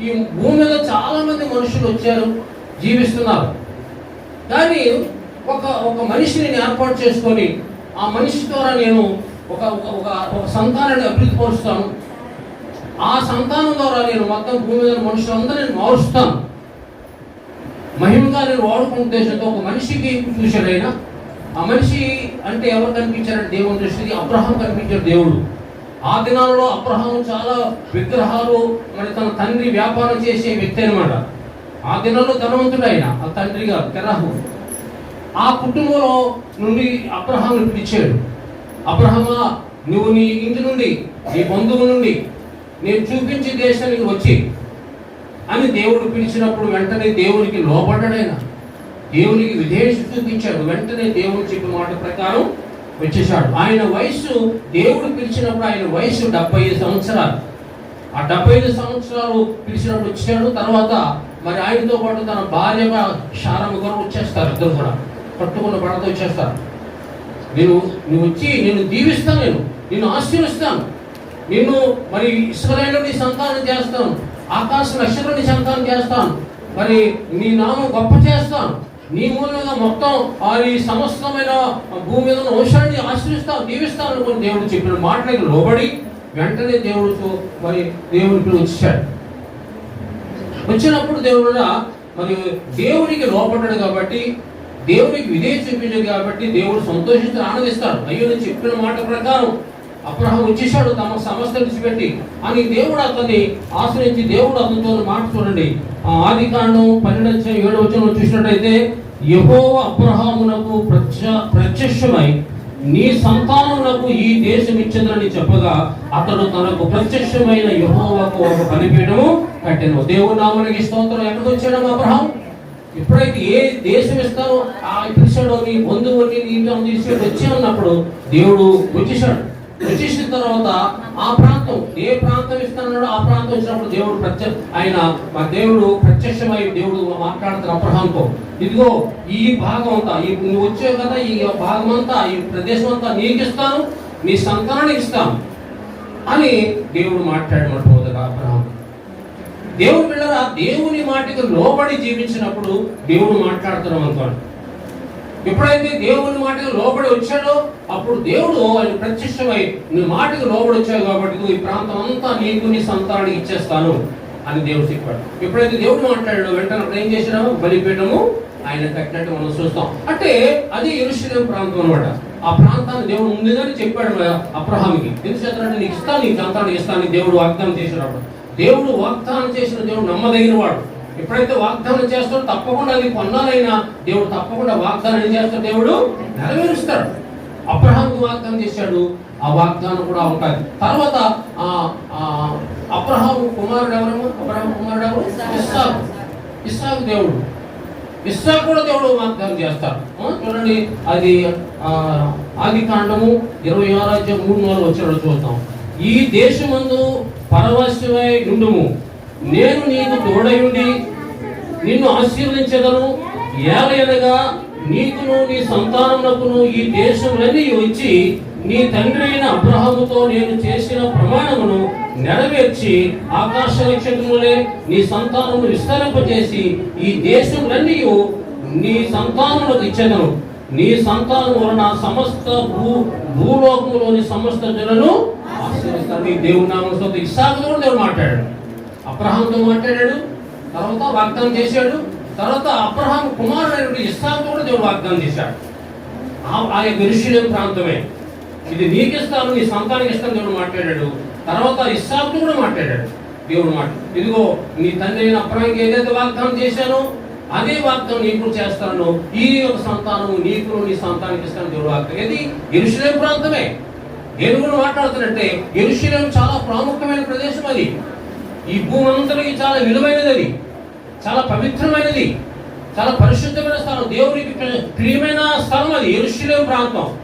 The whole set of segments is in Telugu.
ఈ భూమి మీద చాలా మంది మనుషులు వచ్చారు జీవిస్తున్నారు. కానీ ఒక ఒక మనిషిని నేను ఏర్పాటు చేసుకొని ఆ మనిషి ద్వారా నేను ఒక ఒక- ఒక సంతానాన్ని అభివృద్ధి పరుస్తాను. ఆ సంతానం ద్వారా నేను మొత్తం భూమి మీద మనుషులందరూ నేను మారుస్తాను. మహిమగా నేను వాడుకున్న ఉద్దేశంతో ఒక మనిషికి చూశాడు ఆయన. ఆ మనిషి అంటే ఎవరు కనిపించారంటే దేవుని దృష్టికి? అబ్రహం కనిపించాడు దేవుడు. ఆ దినాలలో అబ్రహం చాలా విగ్రహాలు మరి తన తండ్రి వ్యాపారం చేసే వ్యక్తి అనమాట ఆ దినాల్లో ధనవంతుడు ఆయన ఆ తండ్రిగా తెరహు ఆ కుటుంబంలో నుండి అబ్రహాంను పిలిచాడు. అబ్రహమా నువ్వు నీ ఇంటి నుండి నీ బంధువు నుండి నేను చూపించే దేశానికి వచ్చి అని దేవుడు పిలిచినప్పుడు వెంటనే దేవునికి లోపడ్డాడైనా దేవునికి విధేయత చూపించాడు. వెంటనే దేవుడు చెప్పిన మాట ప్రకారం వచ్చేసాడు. ఆయన వయసు దేవుడు పిలిచినప్పుడు ఆయన వయసు డెబ్బై ఐదు సంవత్సరాలు. ఆ డెబ్బై ఐదు సంవత్సరాలు పిలిచినప్పుడు వచ్చాడు తర్వాత మరి ఆయనతో పాటు తన భార్యగా శారమ్మ కూడా వచ్చేస్తారు ఇద్దరు కూడా. పట్టుకున్న పడతో వచ్చేస్తారు. నేను నువ్వు వచ్చి నేను దీవిస్తాను నేను నిన్ను ఆశీర్వస్తాను నిన్ను మరి ఇస్రాయేలు నీ సంతానం చేస్తాను ఆకాశ నక్షత్రం నీ సంతానం చేస్తాను మరి నీ నామం గొప్ప చేస్తాను. నీ మూలంగా మొత్తం ఆ ఈ సమస్తమైన భూమి మీద ఉన్న వంశాన్ని ఆశ్రయిస్తావు దీవిస్తావు అనుకుని దేవుడు చెప్పిన మాటలకు లోబడి వెంటనే దేవుడు మరి దేవుడికి వచ్చాడు. వచ్చినప్పుడు దేవుడు మరి దేవునికి లోపడ్డాడు కాబట్టి దేవునికి విధేయ చూపించాడు కాబట్టి దేవుడు సంతోషిస్తూ ఆనందిస్తాడు. అయ్యో నేను చెప్పిన మాట ప్రకారం అబ్రహం వచ్చేసాడు తమ సమస్త విడిచిపెట్టి. అని దేవుడు అతన్ని ఆశ్రయించి దేవుడు అతనితో మాట చూడండి. ఆ ఆది కాండం పన్నెండు ఏడు వచ్చిన చూసినట్టయితే యహో అబ్రహామునకు ప్రత్య ప్రత్యక్షమై నీ సంతానమునకు ఈ దేశం ఇచ్చిందని చెప్పగా అతడు తనకు ప్రత్యక్షమైన యహోవకు ఒక బలిపీఠము కట్టాను. దేవుడు నామానికి స్తోత్రం. ఎక్కడికి వచ్చాడు అబ్రహం ఎప్పుడైతే ఏ దేశం ఇస్తారో ఆ పిలిచాడో నీ బంధువుని నీ ఇంట్లో తీసుకెళ్ళి వచ్చి ఉన్నప్పుడు దేవుడు వచ్చేసాడు. బ్రిటిష్ తర్వాత ఆ ప్రాంతం ఏ ప్రాంతం ఇస్తానన్నాడో ఆ ప్రాంతం ఇచ్చినప్పుడు దేవుడు ప్రత్య ఆయన మా దేవుడు ప్రత్యక్షమై దేవుడు మాట్లాడుతున్న అబ్రహాంతో ఇదిగో ఈ భాగం అంతా ఈ నువ్వు వచ్చావు కదా ఈ భాగం అంతా ఈ ప్రదేశం అంతా నీకు ఇస్తాను నీ సంతానానికి ఇస్తాను అని దేవుడు మాట్లాడమంటూ మొట్టమొదట అబ్రహాం దేవుడు పిల్లరా దేవుని మాటకి లోబడి జీవించినప్పుడు దేవుడు మాట్లాడుతున్నాం అనుకోండి ఎప్పుడైతే దేవుని మాటకు లోబడి వచ్చాడో అప్పుడు దేవుడు ఆయన ప్రత్యక్షమై నీ మాటకు లోబడి వచ్చావు కాబట్టి నువ్వు ఈ ప్రాంతం అంతా నీకు నీ సంతానానికి ఇచ్చేస్తాను అని దేవుడు చెప్పాడు. ఎప్పుడైతే దేవుడు మాట్లాడాడో వెంటనే అప్పుడు ఏం చేసినాము బలిపీఠము ఆయన కట్టినట్టు మనం చూస్తాం. అంటే అది ఎరుషలేం ప్రాంతం అనమాట ఆ ప్రాంతాన్ని దేవుడు ముందుగానే చెప్పాడు అబ్రహాంకి ఎందుకు చేస్తాడంటే నీకు ఇస్తాను నీకు సంతానం ఇస్తాను దేవుడు వాగ్దానం చేసినప్పుడు దేవుడు వాగ్దానం చేసిన దేవుడు నమ్మదగిన వాడు ఎప్పుడైతే వాగ్దానం చేస్తాడో తప్పకుండా అది కొన్నారైనా దేవుడు తప్పకుండా వాగ్దానం ఏం చేస్తాడు? దేవుడు నెరవేరుస్తాడు. అబ్రహాంకు వాగ్దానం చేశాడు. ఆ వాగ్దానం కూడా ఉంటుంది తర్వాత అబ్రహాం కుమారుడు ఎవరము అబ్రహాం కుమారుడు ఎవరు? ఇస్సాకు. ఇస్సాకు. దేవుడు. ఇస్సాకు కూడా దేవుడు వాగ్దానం చేస్తాడు. చూడండి అది ఆది కాండము ఇరవై ఆరు అధ్యాయం మూడు నాలుగు వచ్చినప్పుడు చూస్తాం ఈ దేశమందు పరవశమై నుండుము నేను నీకు తోడయుండి నిన్ను ఆశీర్వదించగలను. ఏలయనగా నీకును నీ సంతానమునకును ఈ దేశములన్నీ వచ్చి నీ తండ్రి అయిన అబ్రహముతో నేను చేసిన ప్రమాణమును నెరవేర్చి ఆకాశ నక్షత్రములే నీ సంతానము విస్తరింపజేసి ఈ దేశములన్నీ నీ సంతానములకు ఇచ్చేదను. నీ సంతానం వలన సమస్త భూ భూలోకంలోని సమస్త జనులను ఆశీర్వదిస్తాను. నీ దేవుని నామంతో ఇస్సాకుతో దేవుడు మాట్లాడాడు. అబ్రహాంతో మాట్లాడాడు తర్వాత వాగ్దానం చేశాడు తర్వాత అబ్రహాం కుమారుడైన ఇస్లాంతో కూడా దేవుడు వాగ్దానం చేశాడు. ఆ- ఆ యొక్క ఎరుషలేం ప్రాంతమే. ఇది నీకు ఇస్తాను నీ సంతానికి ఇస్తాను దేవుడు మాట్లాడాడు. తర్వాత ఇస్సాకు కూడా మాట్లాడాడు. దేవుడు మాట ఇదిగో నీ తండ్రి అయిన అబ్రహాంకి ఏదైతే వాగ్దానం చేశానో అదే వాగ్దానం నీకు చేస్తాను. ఈ యొక్క సంతానం నీకు నీ సంతానికి ఇస్తాను దేవుడు వాగ్దానం. ఇది ఎరుషులేం ప్రాంతమే. నేను మాట్లాడుతున్నట్టే ఎరుషులేం చాలా ప్రాముఖ్యమైన ప్రదేశం అది. ఈ భూమి అంతటికి చాలా విలువైనది. అది చాలా పవిత్రమైనది. చాలా పరిశుద్ధమైన స్థలం. దేవునికి ప్రియమైన స్థలం అది. ఎరుషలేం ప్రాంతం.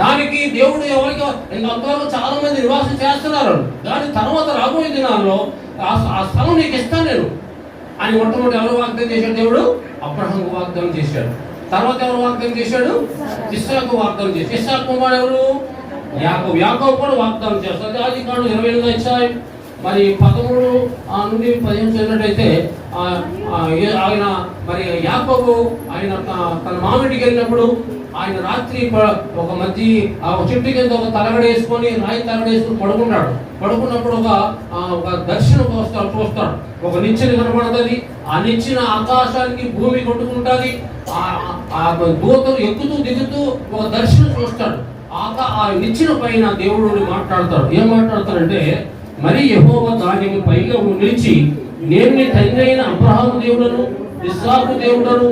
దానికి దేవుడు ఎవరికి అంతవరకు చాలా మంది నివాసం చేస్తున్నారు. దాని తర్వాత రాబోయే దినాల్లో ఆ ఆ స్థలం నీకు ఇస్తాను నేను. అని మొట్టమొదటి ఎవరు వాగ్దానం చేశాడు దేవుడు? అబ్రహంకు వాగ్దానం చేశాడు. తర్వాత ఎవరు వాగ్దానం చేశాడు? ఇస్సాకు వాగ్దానం చేశాడు. ఇస్సాకు కుమారు ఎవరు? యాకబ్. యాకబ్ కూడా వాగ్దానం చేస్తాడు. ఆది కాదు ఇరవై ఎనిమిది వచ్చాయి మరి పదమూడు ఆ, నుండి పదిహేను చదివినట్టయితే ఆ, ఆయన మరి యాకోబు ఆయన తన మామిడికి వెళ్ళినప్పుడు ఆయన రాత్రి ఒక మధ్య ఆ ఒక చెట్టు కింద ఒక తలగడ వేసుకొని రాయి తలగడ వేసుకొని పడుకుంటాడు పడుకున్నప్పుడు ఒక ఒక దర్శనం చూస్తాడు చూస్తాడు ఒక నిచ్చెన కనబడుతుంది ఆ నిచ్చిన ఆకాశానికి భూమి కొట్టుకుంటుంది. ఆ ఆ దూతలు ఎక్కుతూ దిగుతూ ఒక దర్శనం చూస్తాడు. ఆకా ఆ నిచ్చిన పైన దేవుడు మాట్లాడతాడు. ఏం మాట్లాడతాడంటే మరి యహోవ దానికి పైగా నిలిచి నేను నీ తండ్రి అయిన అబ్రహాము దేవుడను ఇస్సాకు దేవుడను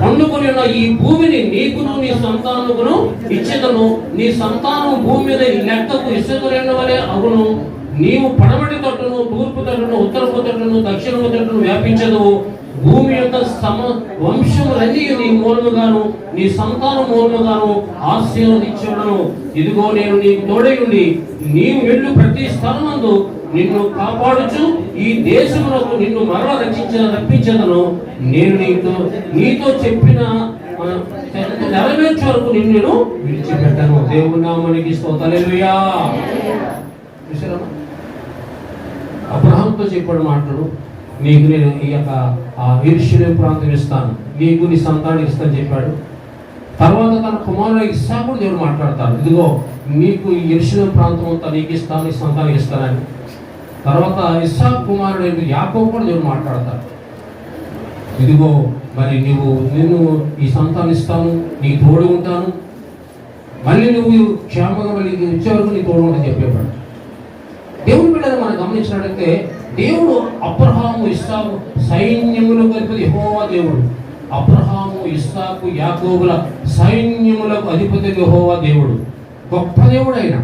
పండుకొని ఉన్న ఈ భూమిని నీకును నీ సంతానమును ఇచ్చేదను. నీ సంతానం భూమి మీద ఈ లెక్కకు ఇసుకలేని వలె అగును నీవు పడమటి తట్టును తూర్పు తట్టును ఉత్తరపు తట్టును దక్షిణపు తట్టును వ్యాపించదు భూమి యొక్క సమ వంశములన్నీ నీ మూలముగాను నీ సంతానం మూలముగాను ఆశీర్వదించడను ఇదిగో నేను నీ తోడై ఉండి నీవు వెళ్ళు ప్రతి స్థలమందు నిన్ను కాపాడుచు. ఈ దేశంలో నిన్ను మరల రక్షించిన రప్పించదను. నేను నీతో నీతో చెప్పిన నెరవేర్చే వరకు నిన్ను నేను విడిచిపెట్టాను. దేవుడు నామానికి స్తోత్రలేలుయా చూసారా చెప్పాడు మాటలు నీకు నేను ఈ యొక్క ఆ ఈర్ష్యం ప్రాంతం ఇస్తాను నీకు నీ సంతానం ఇస్తాను చెప్పాడు. తర్వాత తన కుమారుడు ఇస్సాకుడు దేవుడు మాట్లాడతాడు. ఇదిగో నీకు ఈ ఇర్షులం ప్రాంతం అంతా నీకు ఇస్తాను నీ సంతానం ఇస్తానని. తర్వాత ఇస్సా కుమారుడు యాకో కూడా దేవుడు మాట్లాడతాడు. ఇదిగో మరి నువ్వు నేను ఈ సంతానం ఇస్తాను నీ తోడు ఉంటాను. మళ్ళీ నువ్వు క్షేమంగా మళ్ళీ వచ్చే వరకు నీ తోడు ఉంటాను చెప్పేవాడు. దేవుని బిడ్డలు మనం గమనించినట్లయితే దేవుడు అబ్రహాము ఇస్సాకు సైన్యములు అధిపతి యహోవా దేవుడు. అబ్రహాము ఇస్సాకు యాకోబుల సైన్యములకు అధిపతి యహోవా దేవుడు. గొప్ప దేవుడు ఆయన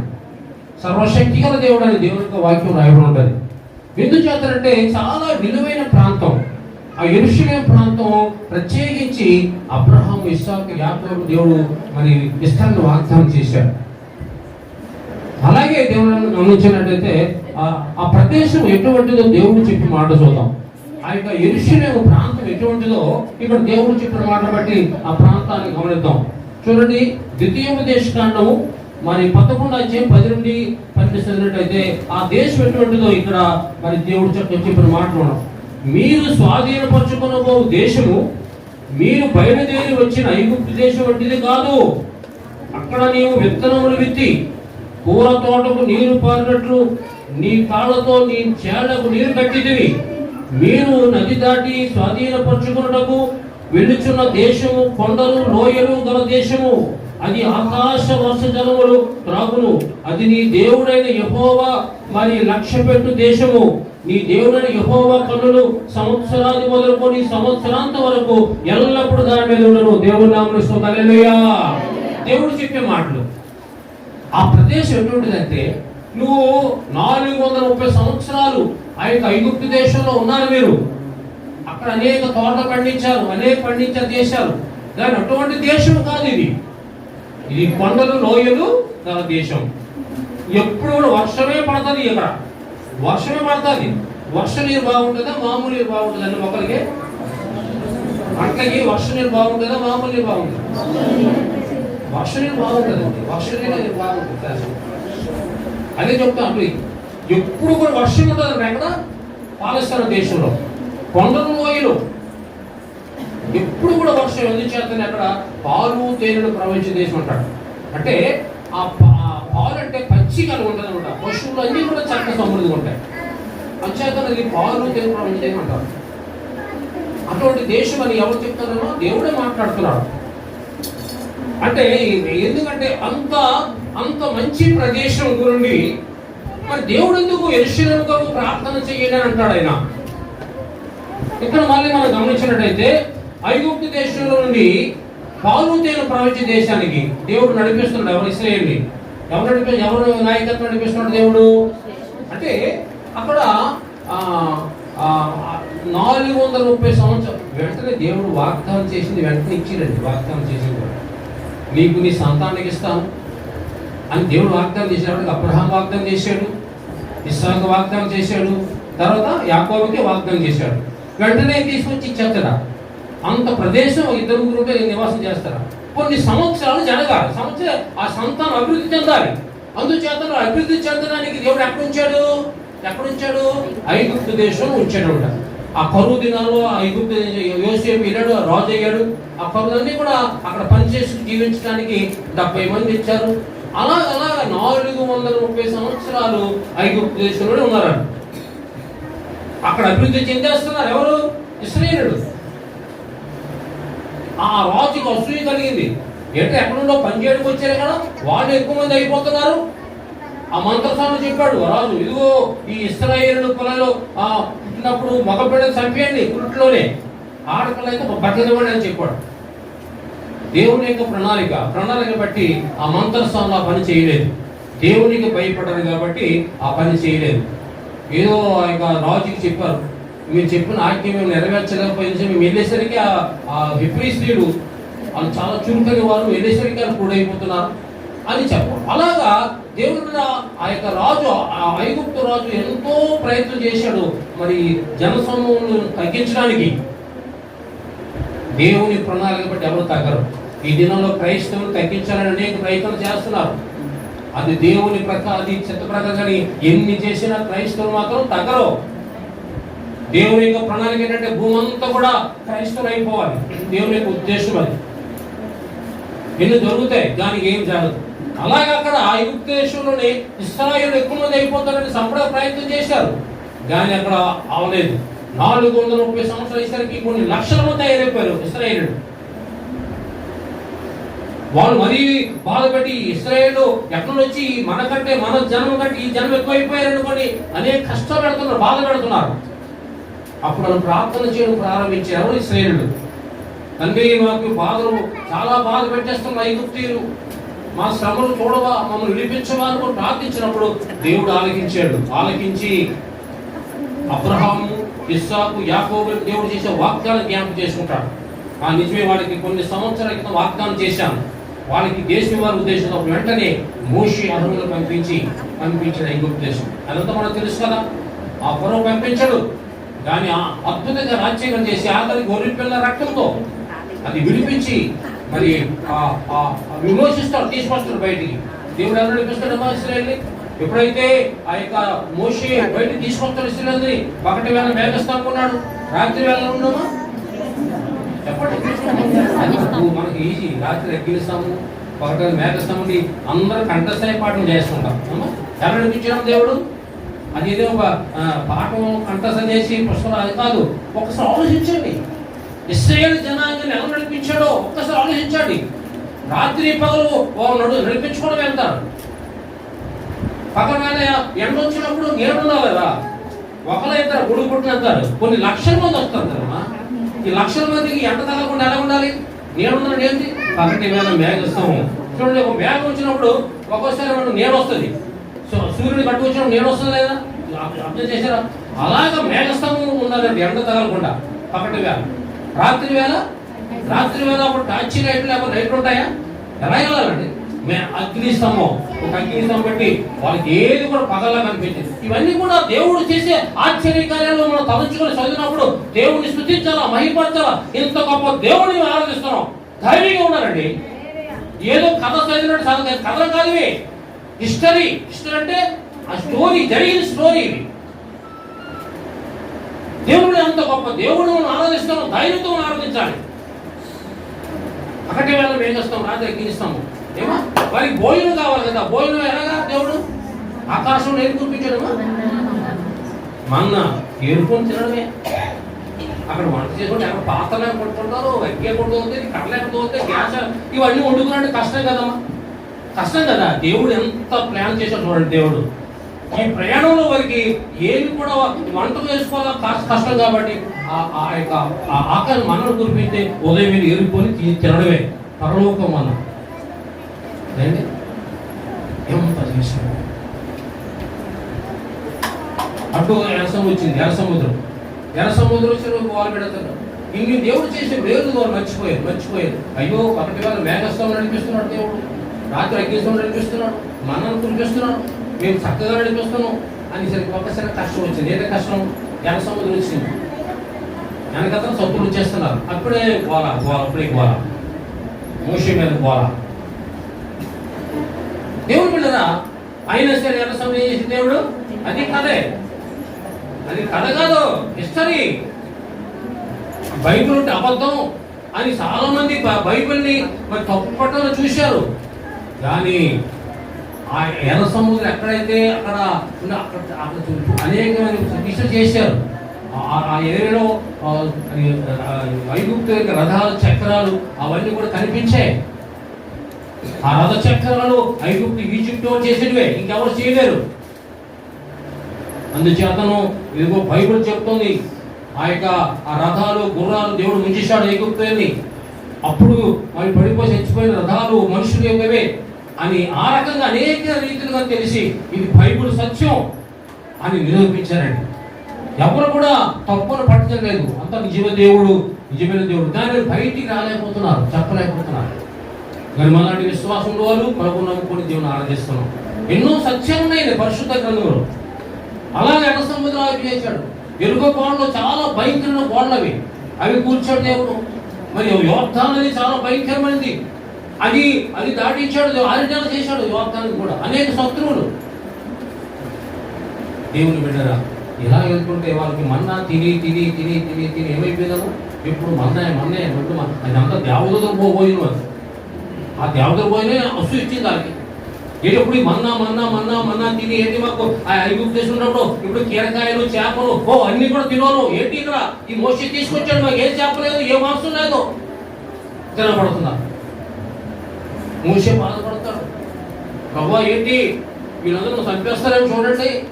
సర్వశక్తి గల దేవుడు అని దేవుని యొక్క వాక్యం రాయబడి ఉంటుంది ఎందుచేతనంటే చాలా విలువైన ప్రాంతం. ఆ ఎరుషులేం ప్రాంతం ప్రత్యేకించి అబ్రహాము ఇస్సాకు యాకోబు దేవుడు మరి ఇష్టాన్ని వాగ్దానం చేశాడు అలాగే దేవుడు గమనించినట్టయితే ఆ- ఆ ప్రదేశం ఎటువంటిదో దేవుడు చెప్పి మాట చూద్దాం. ఆ యొక్క ఎరుషులేము ప్రాంతం ఎటువంటిదో ఇక్కడ దేవుడు చెప్పిన మాట బట్టి ఆ ప్రాంతాన్ని గమనిద్దాం. చూడండి ద్వితీయోపదేశ కాండము మరి పదకొండు అధ్యాయం పది నుండి పనిచేస్తున్నట్టయితే ఆ దేశం ఎటువంటిదో ఇక్కడ మరి దేవుడు చెప్ప చెప్పిన మాటలు ఉన్నాం మీరు స్వాధీనపరచుకున్న దేశము మీరు బయలుదేరి వచ్చిన ఐగుప్తు దేశం వంటిది కాదు. అక్కడ నీవు విత్తనములు విత్తి పూల తోటకు నీరు పారినట్లు నీ కాళ్ళతో నీ చేళ్ళకు నీరు కట్టిదివి మీరు నది దాటి స్వాధీనపరుచుకున్నటకు వెలుచున్న దేశము కొండలు లోయలు గల దేశము. అది ఆకాశ వర్ష జలములు త్రాగును. అది నీ దేవుడైన యహోవా మరి లక్ష్య పెట్టు దేశము. నీ దేవుడైన యహోవా కన్నులు సంవత్సరాది మొదలుకొని సంవత్సరాంత వరకు ఎల్లప్పుడూ దాని మీద ఉండను. దేవుడి నామను దేవుడు చెప్పే మాటలు. ఆ ప్రదేశం ఎటువంటిదంటే నువ్వు నాలుగు వందల ముప్పై సంవత్సరాలు ఆ యొక్క ఐగుప్తు దేశంలో ఉన్నారు మీరు. అక్కడ అనేక తోట పండించారు అనేక పండించారు దేశాలు. దాని అటువంటి దేశం కాదు ఇది. ఇది కొండలు లోయలు గల దేశం. ఎప్పుడు కూడా వర్షమే పడుతుంది ఇక్కడ. వర్షమే పడుతుంది. వర్ష నీరు బాగుంటుందా మామూలు నీరు బాగుంటుందండి ఒకరికి పంటకి వర్ష నీరు బాగుంటుందా మామూలు నీరు బాగుంటుందా వర్ష నీరు బాగుంటుందండి వర్ష బాగుంటుంది అదే చెప్తాను అప్పుడు ఎప్పుడు కూడా వర్షం ఉంటుంది ఎక్కడ పాలస్తీన దేశంలో. కొండలు లోయలు ఎప్పుడు కూడా వర్షం ఎందుకు చేస్తుంది అక్కడ? పాలు తేనెలు ప్రవహించే దేశం అంటాడు అంటే ఆ పా- పాలు అంటే పచ్చి కలిగి ఉంటుంది అనమాట. పశువులు అన్నీ కూడా చక్క సమృద్ధిగా ఉంటాయి. అంచేత ఇది పాలు తేనె ప్రవహించే అంటారు. అటువంటి దేశం అని ఎవరు చెప్తున్నారో దేవుడే మాట్లాడుతున్నాడు. అంటే ఎందుకంటే అంత అంత మంచి ప్రదేశం గురించి మరి దేవుడు ఎందుకు ఎరుశలేము ప్రార్థన చేయండి అని అంటాడు ఆయన? ఇక్కడ మళ్ళీ మనం గమనించినట్టయితే ఐగుప్తు దేశంలో నుండి పాలు తేను ప్రవహించే దేశానికి దేవుడు నడిపిస్తున్నాడు. ఎవరు ఇస్రాయేల్ని? ఎవరు నడిపి ఎవరు నాయకత్వం నడిపిస్తున్నాడు దేవుడు? అంటే అక్కడ ఆ, నాలుగు వందల ముప్పై సంవత్సరం వెంటనే దేవుడు వాగ్దానం చేసింది వెంటనే ఇచ్చిరండి వాగ్దానం చేసింది. నీకు నీ సంతానానికి ఇస్తాను. అని దేవుడు వాగ్దానం చేశాడు. అబ్రహాం వాగ్దానం చేశాడు. ఇస్సాకు వాగ్దానం చేశాడు. తర్వాత యాకోబుకి వాగ్దానం చేశాడు. వెంటనే తీసుకొచ్చి ఇచ్చేస్తాడా? అంత ప్రదేశం ఇద్దరు ముగ్గురు నివాసం చేస్తారా? కొన్ని సంవత్సరాలు జరగాలి. సంవత్సరం ఆ సంతానం అభివృద్ధి చెందాలి. అందుచేత అభివృద్ధి చెందడానికి దేవుడు ఎక్కడ ఉంచాడు ఎక్కడ ఉంచాడు ఐగుప్తు దేశం ఉంచాడు ఆ కరువు దినాల్లో ఆ ఐగుప్తు యోసేపు వెళ్ళాడు రాజు అయ్యాడు. ఆ కరువులన్నీ కూడా అక్కడ పనిచేసి జీవించడానికి డెబ్బై మంది ఇచ్చారు. అలా అలాగా నాలుగు వందల ముప్పై సంవత్సరాలు ఐగుప్తు దేశంలోనే ఉన్నారు అక్కడ అభివృద్ధి చెందేస్తున్నారు ఎవరు? ఇస్రాయేలుడు ఆ రాజుకి అసూయ కలిగింది. ఏంటంటే ఎక్కడుండో పని చేయడానికి వచ్చారు కదా? వాళ్ళు ఎక్కువ మంది అయిపోతున్నారు. ఆ మంత్రస్వామి చెప్పాడు రాజు ఇదిగో ఈ ఇస్రాయేలు పొలలో ఆ పుట్టినప్పుడు మగపిల్లలు చంపేయండి పుట్టిలోనే. ఆడపిల్ల అయితే ఒక బద్దబడి అని చెప్పాడు. దేవుని యొక్క ప్రణాళిక ప్రణాళిక బట్టి ఆ మంత్రస్వామి ఆ పని చేయలేదు. దేవునికి భయపడ్డారు కాబట్టి ఆ పని చేయలేదు. ఏదో ఆ యొక్క రాజుకి చెప్పారు మీరు చెప్పిన ఆజ్ఞ మేము నెరవేర్చలేకపోయింది మేము వెళ్ళేసరికి ఆ ఆ విప్రీ స్త్రీలు వాళ్ళు చాలా చురుకని వారు వెళ్ళేసరికి వాళ్ళు కూడా అయిపోతున్నారు అని చెప్పారు అలాగా దేవుడు ఆ యొక్క రాజు ఆ ఐగుప్తు రాజు ఎంతో ప్రయత్నం చేశాడు మరి జనసమూహం తగ్గించడానికి. దేవుని ప్రణాళిక బట్టి ఎవరు తగ్గరు. ఈ దినంలో క్రైస్తవులు తగ్గించాలని అనేక ప్రయత్నాలు చేస్తున్నారు. అది దేవుని ప్రకారం అది చిత్త ప్రకారం ఎన్ని చేసినా క్రైస్తవులు మాత్రం తగ్గరు. దేవుని యొక్క ప్రణాళిక ఏంటంటే భూమి అంతా కూడా క్రైస్తవులు అయిపోవాలి. దేవుని యొక్క ఉద్దేశం అది. ఎన్ని దొరుకుతాయి దానికి ఏం జరగదు. అలాగే అక్కడ ఐగుప్తు దేశంలోనే ఇస్రాయేల్ ఎక్కువ మంది అయిపోతారని సంపడ ప్రయత్నం చేశారు. కానీ అక్కడ అవలేదు. నాలుగు వందల ముప్పై సంవత్సరాలు అయ్యేసరికి కొన్ని లక్షల మంది తయారైపోయారు ఇస్రాయేల్ వాళ్ళు మరీ బాధపెట్టి ఇస్రాయేల్ ఎక్కడి వచ్చి మనకంటే మన జన్మ కంటే ఈ జన్మ ఎక్కువైపోయారనుకోని అనేక కష్టాలు పెడుతున్నారు బాధ పెడుతున్నారు. అప్పుడు వాళ్ళు ప్రార్థన చేయడం ప్రారంభించారు ఇస్రాయేళ్ళు తండ్రి మాకు బాధలు చాలా బాధ పెట్టేస్తున్న ఐగుప్తీయులు. మా శ్రమను చూడవా మమ్మల్ని విడిపించవా అని ప్రార్థించినప్పుడు దేవుడు ఆలకించాడు. ఆలకించి అబ్రహాము ఇస్సాకు యాకోబు దేవుడు చేసే వాగ్దానం జ్ఞాపకం చేసుకుంటాడు. ఆ నిజమే వాళ్ళకి కొన్ని సంవత్సరాల క్రితం వాగ్దానం చేశాను. వాళ్ళకి దేశం వారి ఉద్దేశంతో వెంటనే మోషి అహములు పంపించి పంపించిన ఇంకొక దేశం. అదంతా మనకు తెలుసు కదా. ఆ పొరవ పంపించడు. కానీ ఆ అద్భుతంగా రాజ్యాంగం చేసి ఆఖరి గొర్రె పిల్ల రక్తంతో అది విడిపించి మరి ఆ ఆ విమోచిస్తాడు తీసుకొస్తాడు బయటికి. దేవుడు ఎవరు విడిపిస్తాడు ఇస్రాయల్ని. ఎప్పుడైతే ఆ యొక్క మోషే బయటికి తీసుకొస్తాడు ఇస్రాయల్ని ఒకటి వేళ మేఘస్థానం రాత్రి వేళ ఉన్నామా? చెప్పండి. మనకి ఈజీ రాత్రి ఎక్కిస్తాము ఒకటి మేఘస్థాముని అందరూ కంఠస్థాయి పాఠం చేస్తుంటాం. అమ్మా? ఎవరు నడిపించడం దేవుడు? అది ఏదో ఒక పాఠం కంఠస్థం చేసి పుస్తకం అది కాదు ఒకసారి ఆలోచించండి. ఇస్రాయేల్ జనాంగాన్ని ఎలా నడిపించాడో ఒక్కసారి ఆలోచించండి. రాత్రి పగలు వాళ్ళు నడు నడిపించుకోవడం వెళ్తారు పగల ఎండ వచ్చినప్పుడు నీడ కదా ఒకరు ఇద్దరు గుడి వెళ్తారు కొన్ని లక్షల మంది వస్తారు కదమ్మా ఈ లక్షల మందికి ఎండ తగలకుండా ఎలా ఉండాలి? నీడ ఏంటి ఏంటి? పగటి మేఘ ఇస్తాము. చూడండి ఒక మేఘ వచ్చినప్పుడు ఒక్కోసారి మనం వస్తుంది. సో సూర్యుడు కట్టు వచ్చినప్పుడు నీడ వస్తుంది లేదా? అర్థం- చేశారా? అలాగా మేఘస్తంభం ఉన్నదండి ఎండ తగలకుండా పగటి వేళ. రాత్రి వేళ? రాత్రి వేళ అప్పుడు టార్చి లైట్లు లేకపోతే లైట్లు ఉంటాయా? ఎలా వెళ్ళాలండి మేము అగ్ని ఒక అగ్ని పెట్టి వాళ్ళకి ఏది కూడా పగల్లా కనిపించింది. ఇవన్నీ కూడా దేవుడు చేసే ఆశ్చర్యకార్యాలు మనం తలంచుకొని చదివినప్పుడు దేవుడిని స్థుతించాలా మహిపరచాలా? ఇంత గొప్ప దేవుడిని ఆరాధిస్తున్నాం. ధైర్యంగా ఉన్నారండి ఏదో కథ చదివినట్టు చదవలేదు కథలు కాదు హిస్టరీ. హిస్టరీ అంటే ఆ స్టోరీ జరిగిన స్టోరీ. ఇవి దేవుడు అంత గొప్ప దేవుడు మనం ధైర్యంతో మనం ఆరాధించాలి. ఒకటి వేళ చేస్తాం? రాత్రి ఎక్కిస్తాము ఏమా? వారికి భోజనం కావాలి కదా. భోజనం ఎలాగా దేవుడు? ఆకాశంలో ఏది కురిపించడమా? మన్న ఏరుకొని తినడమే. అక్కడ వంట చేసుకుంటే అక్కడ పాత్రలే కొట్టుకుంటారు ఎక్కే కొడుతుంది కర్రలు గ్యాస్ ఇవన్నీ వండుకున్నాడు కష్టం కదమ్మా. కష్టం కదా. దేవుడు ఎంత ప్లాన్ చేశాడు చూడండి దేవుడు. ఈ ప్రయాణంలో వారికి ఏమి కూడా వంటలు చేసుకోవాలా కాస్త కష్టం కాబట్టి ఆ- ఆ యొక్క ఆ ఆకలి మనను కురిపితే ఉదయం మీద ఏరుకొని తినడమే పరలోకం మనం. ఏంటి? ఎంత చేశాడు అటు ఎర్ర వచ్చింది ఎర్ర సముద్రం ఎర్ర సముద్రం వచ్చి వాళ్ళు పెడతారు. ఇన్ని దేవుడు చేసే వేరు మర్చిపోయారు మర్చిపోయారు. అయ్యో ఒకటి వేళ మేఘస్థం నడిపిస్తున్నాడు దేవుడు. రాత్రి అగ్నిస్తం నడిపిస్తున్నాడు మనల్ని కురిపిస్తున్నాడు. మేము చక్కగా నడిపిస్తున్నాం అని సరే ఒక్కసారి కష్టం వచ్చింది. ఏదో కష్టం. ఎర్ర సముద్రం వచ్చింది. వెనకతను సత్తులు చేస్తున్నారు అప్పుడే గోల గోల అప్పుడే గోల మూషి మీద గోల దేవుడు పిల్లరా అయినా సరే ఎర్ర సముద్రం చేసి దేవుడు? అది కదే అది కథ కాదు. హిస్టరీ. బైబిల్ ఉంటే అబద్ధం అని చాలా మంది బైబిల్ని మరి తప్పుపట్టలో చూశారు. కానీ ఆ ఎర్ర సముద్రం ఎక్కడైతే అక్కడ ఉన్న అక్కడ అక్కడ అనేకమైన ప్రతిష్ట చేశారు. ఆ- ఏరియాలో ఆ, యొక్క రథాలు చక్రాలు అవన్నీ కూడా కనిపించాయి. ఆ రథ చక్రాలు ఐగుప్తు ఈజిప్ట్ వాళ్ళు చేసేటివే ఇంకెవరు చేయలేరు. అందుచేతను ఇదిగో బైబుల్ చెప్తుంది ఆ యొక్క ఆ రథాలు గుర్రాలు దేవుడు ముంచేశాడు ఐగుప్తుని. అప్పుడు అవి పడిపోయి చచ్చిపోయిన రథాలు మనుషులు ఏమేవే అని ఆ రకంగా అనేక రీతిలుగా తెలిసి ఇది బైబుల్ సత్యం అని నిరూపించారండి. ఎవరు కూడా తప్పును పట్టడం లేదు. అంత నిజమైన దేవుడు నిజమైన దేవుడు. దాని బయటికి రాలేకపోతున్నారు చెప్పలేకపోతున్నారు. మరి మనలాంటి విశ్వాసం వాళ్ళు ప్రభు నమ్ముకొని దేవుని ఆరాధిస్తున్నాం ఎన్నో సత్యం ఉన్నాయి పరిశుద్ధ గ్రంథంలో. అలాగే ఎర్ర సముద్రాలు చేశాడు. ఎరుక కోణలో చాలా భయంకరమైన కోణలు అవి. అవి కూర్చోడు దేవుడు. మరి యోగ్ధానది అనేది చాలా భయంకరమైనది. అది అది దాటించాడు ఆరిజన చేశాడు యోర్ధానికి కూడా. అనేక శత్రువులు. దేవుని బిడ్డరా ఇలా వెళ్తుంటే వాళ్ళకి మన్నా తిని తిని తిని తిని తిని ఏమైపోయినాము ఇప్పుడు మన్నాయ మన్నాయ మంటు అదంతా దేవదూతలు పోయిన ఆ దేవతలు పోయినా అసూ ఇచ్చింది దానికి ఏంటి మన్నా మన్నా మన్నా మన్నా తిని ఏంటి మాకు? ఆ ఐగుప్తు దేశం ఉన్నప్పుడు ఇప్పుడు కీరకాయలు చేపలు ఓ అన్ని కూడా తినోను ఏంటి ఇక్కడ? ఈ మోసి తీసుకొచ్చాడు మాకు. ఏ చేప లేదు ఏ మాంసం లేదు. తినబడుతున్నారు మూసే బాధపడతాడు ప్రభా ఏంటి? వీళ్ళందరూ చంపేస్తారని చూడండి.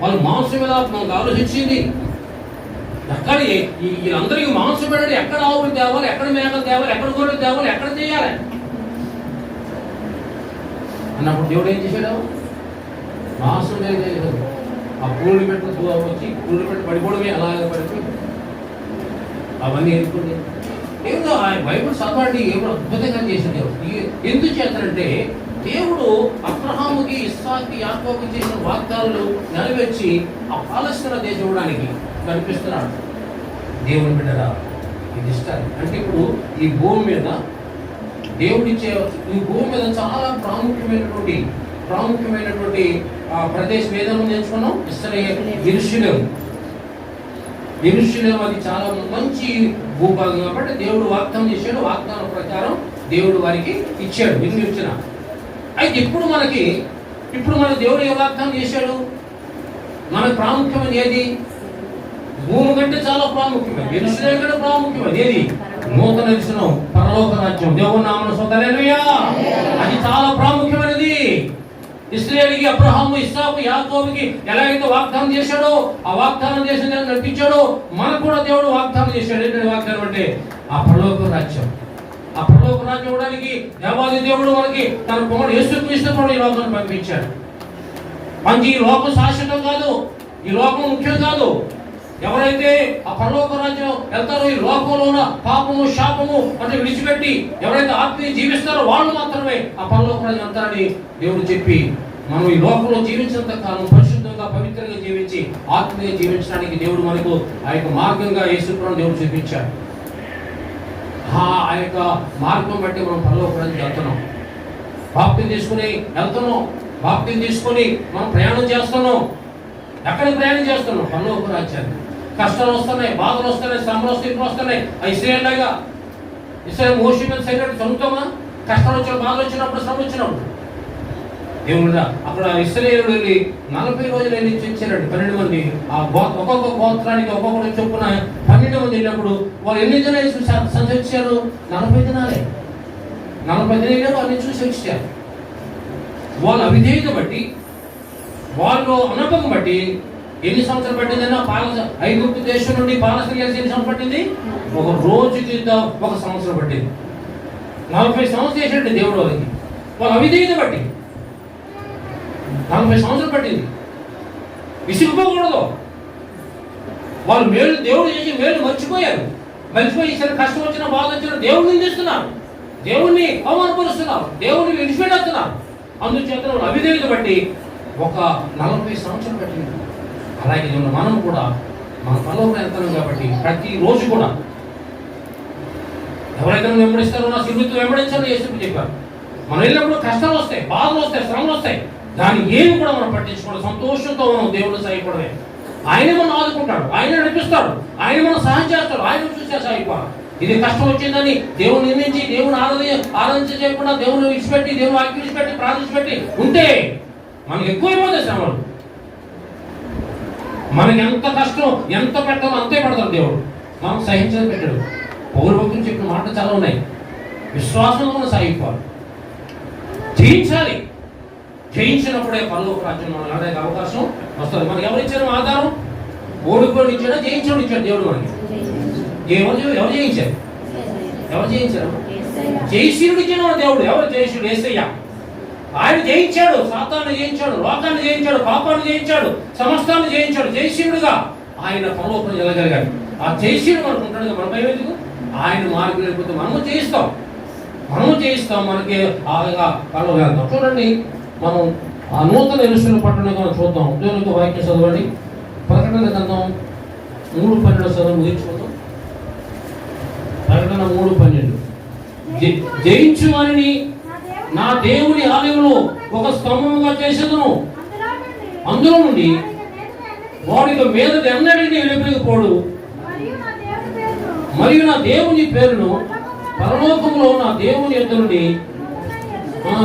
వాళ్ళు మాంసం మీద మనకు ఆలోచించింది. ఎక్కడ ఈ- వీళ్ళందరికీ మాంసం పెట్టండి. ఎక్కడ ఆవులు తేవాలి ఎక్కడ మేకలు తేవాలి ఎక్కడ గొర్రెలు తేవాలి ఎక్కడ చేయాలి? అన్నప్పుడు దేవుడు ఏం చేశాడు? మాంసం లేదు ఆ పూలు పెట్టు వచ్చి పూలు పెట్టి పడిపోవడమే అలాగే పడిపోయి అవన్నీ ఎదుర్కొని ఏదో ఆ బైబుల్ చదవండి ఏమో అద్భుతంగా చేసిన దేవుడు. ఎందుకు చేస్తారంటే దేవుడు అబ్రహాముకి ఇస్సాకి యాకోబుకి చేసిన వాగ్దానాలు నెరవేర్చి ఆ పాలస్తీన దేశం ఇవ్వడానికి కనిపిస్తున్నాడు దేవుని బిడ్డరా ఇది ఇష్టాలు అంటే ఇప్పుడు ఈ భూమి మీద దేవుడిచ్చే ఈ భూమి మీద చాలా ప్రాముఖ్యమైనటువంటి ప్రాముఖ్యమైనటువంటి ఆ ప్రదేశం ఏదైనా నేర్చుకున్నాం ఇస్రాయేల్ గిరుషులేం గిరుషులేం అది చాలా మంచి భూభాగం కాబట్టి దేవుడు వాగ్దానం చేశాడు వాగ్దాన ప్రకారం దేవుడు వారికి ఇచ్చాడు నిర్మించిన అయితే ఇప్పుడు మనకి ఇప్పుడు మన దేవుడు ఏ వాగ్దానం చేశాడు? మన ప్రాముఖ్యమైన ఏది? భూమి కంటే చాలా ప్రాముఖ్యమైనది ఎరుసలేం కంటే ప్రాముఖ్యం ఏది? నూతన ఎరుసలం పరలోక రాజ్యం. దేవుడు నామన సోదరులయ్యా అది చాలా ప్రాముఖ్యం ఇస్రాయేల్కి అబ్రహాము ఇస్సాకు యాకోబుకి ఎలాగైతే వాగ్దానం చేశాడో ఆ వాగ్దానం చేసిన నడిపించాడో మనకు కూడా దేవుడు వాగ్దానం చేశాడు. ఏంటంటే వాగ్దానం అంటే? ఆ పరలోక రాజ్యం. ఆ పరలోక రాజ్యం ఇవ్వడానికి దేవాది దేవుడు మనకి తన కుమారుడు యేసుక్రీస్తు కూడా ఈ లోకాన్ని పంపించాడు. మంచి ఈ లోకం శాశ్వతం కాదు. ఈ లోకం ముఖ్యం కాదు. ఎవరైతే ఆ పరలోక రాజ్యం వెళ్తారో ఈ లోకంలో ఉన్న పాపము శాపము అంటే విడిచిపెట్టి ఎవరైతే ఆత్మీయ జీవిస్తారో వాళ్ళు మాత్రమే ఆ పరలోక రాజ్యం వెళ్తారని దేవుడు చెప్పి మనం ఈ లోకంలో జీవించినంత కాలం పరిశుద్ధంగా పవిత్రంగా జీవించి ఆత్మీయ జీవించడానికి దేవుడు మనకు ఆ యొక్క మార్గంగా యేసుప్రభు దేవుడు చూపించాడు. ఆ యొక్క మార్గం బట్టి మనం పరలోక రాజ్యం వెళ్తున్నాం. బాప్తిని తీసుకుని వెళ్తున్నాం. బాప్తిని తీసుకొని మనం ప్రయాణం చేస్తున్నాం. ఎక్కడికి ప్రయాణం చేస్తున్నాం? పరలోక రాజ్యాన్ని. కష్టాలు వస్తున్నాయి బాధలు వస్తున్నాయి శ్రమలు వస్తాయి ఇప్పుడు వస్తున్నాయి. ఆ ఇస్రాయేల్ లాగా మోషి మీద సైలెంట్ చదువుతామా? కష్టాలు వచ్చిన బాధలు వచ్చినప్పుడు శ్రమ వచ్చినప్పుడు. దేవుడా అక్కడ ఇస్రాయేల్ వెళ్ళి నలభై రోజులు వెళ్ళి ఇచ్చారండి పన్నెండు మంది ఆ ఒక్కొక్క గోత్రానికి ఒక్కొక్కటి చొప్పున పన్నెండు మంది వెళ్ళినప్పుడు వాళ్ళు ఎన్ని దినాలు చూసి సంచరించారు? నలభై దినాలే నలభై దినాలు అన్ని చూసి వచ్చారు వాళ్ళ అవిధేయత బట్టి వాళ్ళు అనుభవం బట్టి ఎన్ని సంవత్సరాలు పట్టిందన్నా పాలస ఐగుప్తు దేశం నుండి పాలస ఎన్ని సంవత్సరం పట్టింది? ఒక రోజు ద- ఒక సంవత్సరం పట్టింది. నలభై సంవత్సరం చేసినట్టు దేవుడు వాళ్ళకి. వాళ్ళ అవిధేయత బట్టి. నలభై సంవత్సరాలు పట్టింది. విసిగిపోకూడదు. వాళ్ళు మేలు దేవుడు చేసి మేలు మర్చిపోయారు. మర్చిపోయి ఈసారి కష్టం వచ్చిన బాధ వచ్చిన దేవుడిని నిందిస్తున్నారు. దేవుణ్ణి అవమానపరుస్తున్నారు. దేవుడిని విడిచిపెట్టేస్తున్నారు. అందుచేత వాళ్ళు అవిధేయత బట్టి ఒక నలభై సంవత్సరాలు పట్టింది. అలాగే ఉన్న మనం కూడా మన పనులు వెళ్తున్నాం కాబట్టి ప్రతి రోజు కూడా ఎవరైతే వెంబడిస్తారో నా సిరుతో వెంబడించాలని యేసు చెప్పారు. మనం వెళ్ళినప్పుడు కష్టాలు వస్తాయి బాధలు వస్తాయి శ్రమలు వస్తాయి. దాన్ని ఏమి కూడా మనం పట్టించుకోవడం సంతోషంతో మనం దేవుడు సాయపడమే ఆయన మనం ఆదుకుంటాడు ఆయన నడిపిస్తాడు ఆయన మనం సహాయం చేస్తాడు ఆయన చూసే సాయిపోవాలి ఇది కష్టం వచ్చిందని దేవుని నిర్మించి దేవుని ఆరాధన ఆరాధించ చేయకుండా దేవుని విడిచిపెట్టి దేవుని వాక్యం విడిచిపెట్టి ప్రార్థించిపెట్టి ఉంటే మనకి ఎక్కువైపోతుంది శ్రమలు. మనకి ఎంత కష్టం ఎంత పెట్టాలో అంతే పెడతాడు దేవుడు. మనం సహించని పెట్టాడు. పౌరు భక్తులు చెప్పిన మాటలు చాలా ఉన్నాయి. విశ్వాసంలో మనం సాగిపోవాలి. జయించాలి. జయించినప్పుడే పరలోక రాజ్యం మనం ఆడే అవకాశం వస్తుంది. మనకి ఎవరు ఇచ్చారు ఆధారం? ఓడిపోయి ఇచ్చాడా? జయించడం ఇచ్చాడు దేవుడు మనకి. ఎవరు ఎవరు జయించారు? ఎవరు జయించారు? జయశీలుడు ఇచ్చిన దేవుడు. ఎవరు జయశీలుడు? ఏసయ్య. ఆయన జయించాడు సాతాన్ని జయించాడు లోకాన్ని జయించాడు పాపాన్ని జయించాడు సమస్తాన్ని జయించాడు జయశివుడుగా ఆయన పరలోకం వెళ్ళగలిగాడు ఆ జయశీలుడు మనకు ఉంటాడు మన భయం ఎందుకు ఆయన మార్గం లేకపోతే మనము జయిస్తాం. మనము జయిస్తాం మనకి ఆగా కళ్ళు వెళ్తాం చూడండి మనం ఆ నూతన ఎరుసలు పట్టణం మనం చూద్దాం. దేవునికి వాక్యం చదవండి. ప్రకటన గ్రంథం మూడు పన్నెండు చదువు ముగించుకుందాం. ప్రకటన మూడు పన్నెండు. జయించు వారిని నా దేవుని ఆలయంలో ఒక స్తంభముగా చేసేదను. అందులో నుండి వాడికి మీద ఎన్నడికి వెళ్ళిపోడు మరియు నా దేవుని పేరును పరలోకంలో నా దేవుని యొద్ద నుండి ఆ,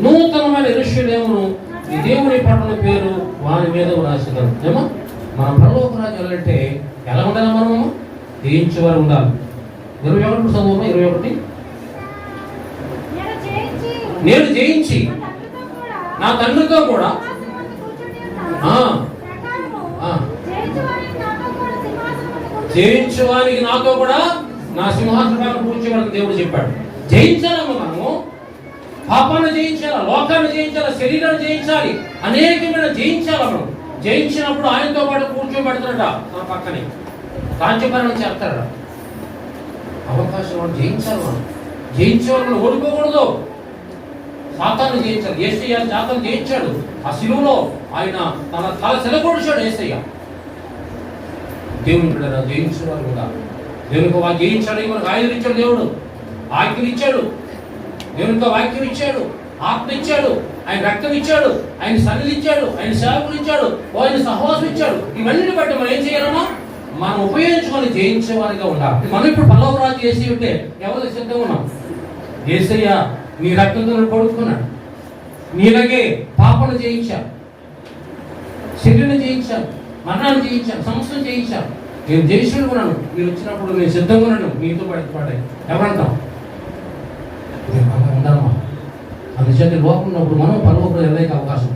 నూతనమైన ఋష్యులేమును ఈ దేవుని పట్టణ పేరు వారి మీద రాసిదాం ఏమో? మన పరలోక రాజు వెళ్ళాలంటే ఎలా ఉండాలి మనము? జయించేవారు ఉండాలి. ఇరవై ఒకటి చదువు ఇరవై ఒకటి నేను జయించి నా తండ్రితో కూడా ఆ, జయించువానికి నాతో కూడా నా సింహాసనాన్ని కూర్చోవాలని దేవుడు చెప్పాడు. జయించాలమ్మ మనము? పాపాన్ని జయించాలి? లోకాన్ని జయించాలి? శరీరాన్ని జయించాలి? అనేకమైన జయించాలి మనం? జయించినప్పుడు ఆయనతో పాటు కూర్చోబెడతాడట మన పక్కనే. రాజ్యపాలన చేస్తాడట అవకాశం జయించాలి మనం? జయించేవాళ్ళు మనం ఓడిపోకూడదు. సాతాను జయించాడు ఏసయ్య జాతను జయించాడు ఆ శిలువలో ఆయన తన తల సెలగొడిచాడు ఏసయ్య. దేవుని బిడ్డరా జయించేవారు కూడా. దేవునికి వా జయించాడు మనకు ఆయుధం ఇచ్చాడు దేవుడు. ఆజ్ఞలు ఇచ్చాడు దేవునితో వాక్యం ఇచ్చాడు ఆత్మ ఇచ్చాడు ఆయన రక్తం ఇచ్చాడు ఆయన సన్నిధి ఇచ్చాడు ఆయన సేవకులు ఇచ్చాడు ఆయన సహవాసం ఇచ్చాడు ఇవన్నీ బట్టి మనం ఏం చేయాలమ్మా? మనం ఉపయోగించుకొని జయించే వారిగా ఉండాలి. మనం ఇప్పుడు పల్లవరాజు చేసి ఉంటే ఎవరు సిద్ధంగా ఉన్నాం? ఏసయ్య నీ రక్తంతో పడుకున్నాడు. నీలాగే పాపను చేయించాం శరీరం చేయించాం మరణాలు చేయించాం సమస్యను చేయించాం నేను జయించుడు ఉన్నాను. మీరు వచ్చినప్పుడు నేను సిద్ధంగా ఉన్నాను. మీతో పడి పడ్డాయి ఎవరంటాం మేము అలా అందుచేత లోపం ఉన్నప్పుడు మనం పరలోకంలో వెళ్ళలేక అవకాశం.